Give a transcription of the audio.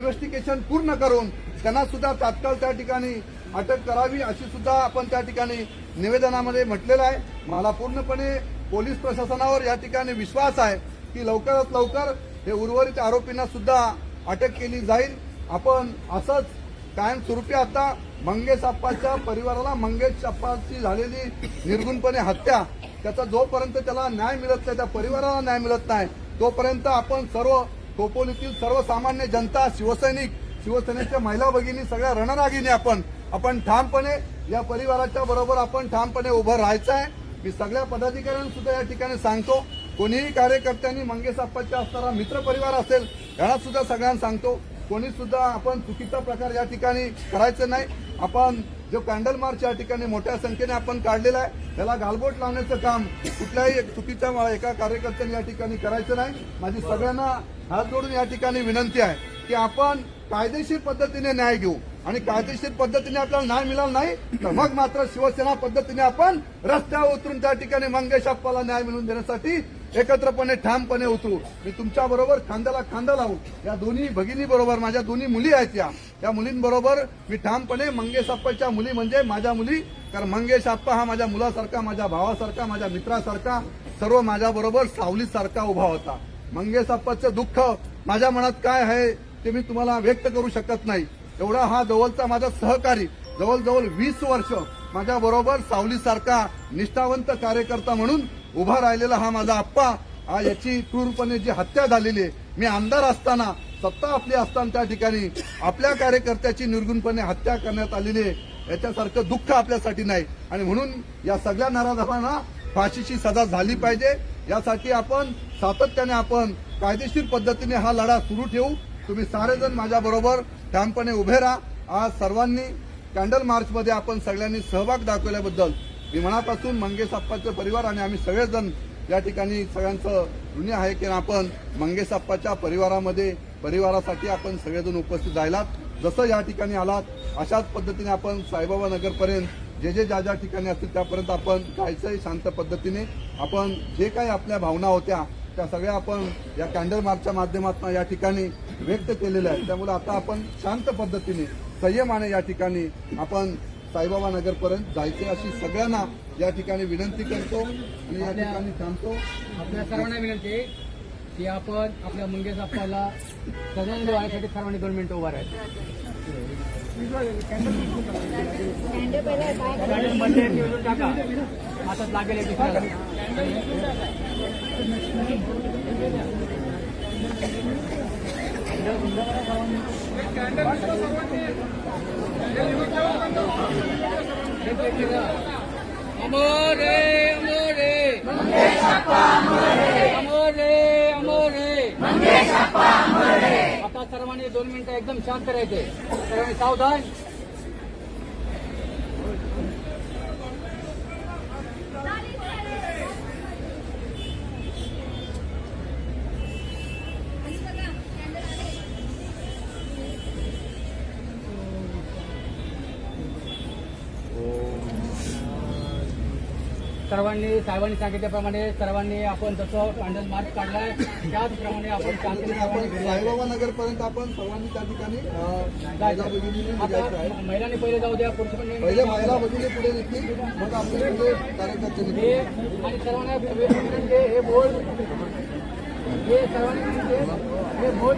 Investigation पूर्ण करून त्यांना सुद्धा तात्काळ त्या ठिकाणी अटक करावी अशी सुद्धा आपण त्या ठिकाणी निवेदनामध्ये म्हटलेलं आहे. मला पूर्णपणे पोलीस प्रशासनावर या ठिकाणी विश्वास आहे की लवकरात लवकर हे उर्वरित आरोपींना सुद्धा अटक केली जाईल. आपण असंच कायमस्वरूपी आता मंगेश अप्पाच्या परिवाराला मंगेश अप्पाची झालेली निर्गुणपणे हत्या त्याचा जोपर्यंत त्याला न्याय मिळत नाही त्या परिवाराला न्याय मिळत नाही तोपर्यंत आपण सर्व खोपोलीतील सर्वसामान्य जनता शिवसैनिक शिवसेनेच्या महिला भगिनी सगळ्या रणरागिनी आपण आपण ठामपणे या परिवाराच्या बरोबर आपण ठामपणे उभं राहायचं आहे मी सगळ्या पदाधिकाऱ्यांना सुद्धा या ठिकाणी सांगतो कोणीही कार्यकर्त्यांनी मंगेश असणारा मित्र परिवार असेल यांना सुद्धा सगळ्यांना सांगतो. कोणी सुद्धा आपण चुकीचा प्रकार या ठिकाणी करायचं नाही. आपण जो कॅन्डल मार्च या ठिकाणी मोठ्या संख्येने आपण काढलेला आहे त्याला गालबोट लावण्याचं काम कुठल्याही चुकीच्या एका कार्यकर्त्याने या ठिकाणी करायचं नाही. माझी सगळ्यांना हात जोडून या ठिकाणी विनंती आहे की आपण कायदेशीर पद्धतीने न्याय घेऊ. आणि कायदेशीर पद्धतीने आपल्याला न्याय मिळाला नाही तर मग मात्र शिवसेना पद्धतीने आपण रस्त्यावर उतरून त्या ठिकाणी मंगेश अप्पाला न्याय मिळवून देण्यासाठी एकत्रपणे ठामपणे उतरू. मी तुमच्या बरोबर खांद्याला खांदा लावू. या दोन्ही भगिनी बरोबर माझ्या दोन्ही मुली आहेत या. त्या मुलींबरोबर मी ठामपणे मंगेशअप्पाच्या मुली म्हणजे माझ्या मुली. कारण मंगेश आप्पा हा माझ्या मुलासारखा माझ्या भावासारखा माझ्या मित्रासारखा. सर्व माझ्याबरोबर सावलीसारखा उभा होता. मंगेश आप्पाचं दुःख माझ्या मनात काय आहे ते मी तुम्हाला व्यक्त करू शकत नाही. एवढा हा जवळचा माझा सहकारी जवळजवळ वीस वर्ष माझ्या बरोबर सावलीसारखा निष्ठावंत कार्यकर्ता म्हणून उभा राहिलेला हा माझा आप्पा. याची क्रूरपणे जी हत्या झालेली आहे मी आमदार असताना सत्ता आपली असताना त्या ठिकाणी आपल्या कार्यकर्त्याची निर्गुणपणे हत्या करण्यात आलेली आहे. याच्यासारखं दुःख आपल्यासाठी नाही. आणि म्हणून या सगळ्या नाराजांना फाशीची सजा झाली पाहिजे. यासाठी आपण सातत्याने आपण कायदेशीर पद्धतीने हा लढा सुरू ठेवू. तुम्ही सारेजण माझ्याबरोबर ठामपणे उभे राहा. आज सर्वांनी कॅन्डल मार्चमध्ये आपण सगळ्यांनी सहभाग दाखवल्याबद्दल मी मंगेश अप्पाचे परिवार आणि आम्ही सगळेजण या ठिकाणी सगळ्यांचं ऋणी आहे की आपण मंगेश आप्पाच्या परिवारामध्ये परिवारासाठी आपण सगळेजण उपस्थित राहिलात. जसं या ठिकाणी आलात अशाच पद्धतीने आपण साईबाबा नगरपर्यंत जे जे ज्या ज्या ठिकाणी असतील त्यापर्यंत आपण जायचंही शांत पद्धतीने. आपण जे काही आपल्या भावना होत्या त्या सगळ्या आपण या कॅन्डल मार्चच्या माध्यमातून या ठिकाणी व्यक्त केलेल्या आहेत. त्यामुळे आता आपण शांत पद्धतीने संयमाने या ठिकाणी आपण साईबाबा नगरपर्यंत जायचे अशी सगळ्यांना या ठिकाणी विनंती करतो आणि या ठिकाणी थांबतो आपल्या सर्वांना विनंती आहे की आपण आपल्या मंगेश अप्पाला सदन वाढण्यासाठी सर्वांनी दोन मिनिटं उभा राहायचं गाडी बंद आहे, ती उचलून टाका हातात लागेल एक दुसऱ्याला. अमर। रे अमर। रे अमर रे अमर। रे आता सर्वांनी दोन मिनिटं एकदम शांत राहायचे. सर्वांनी सावधान. सर्वांनी साहेबांनी सांगितल्याप्रमाणे सर्वांनी आपण जसं कॅन्डल मार्च काढलाय त्याचप्रमाणे आपण. साईबाबा नगरपर्यंत आपण सर्वांनी त्या ठिकाणी महिलांनी पहिले जाऊ द्या पुरुष पहिले महिला भगिनी पुढे निघतील मग आपले पुढे कार्यकर्ते आणि सर्वांना आहे, हे बोल. हे सर्वांनी आहे, हे बोल.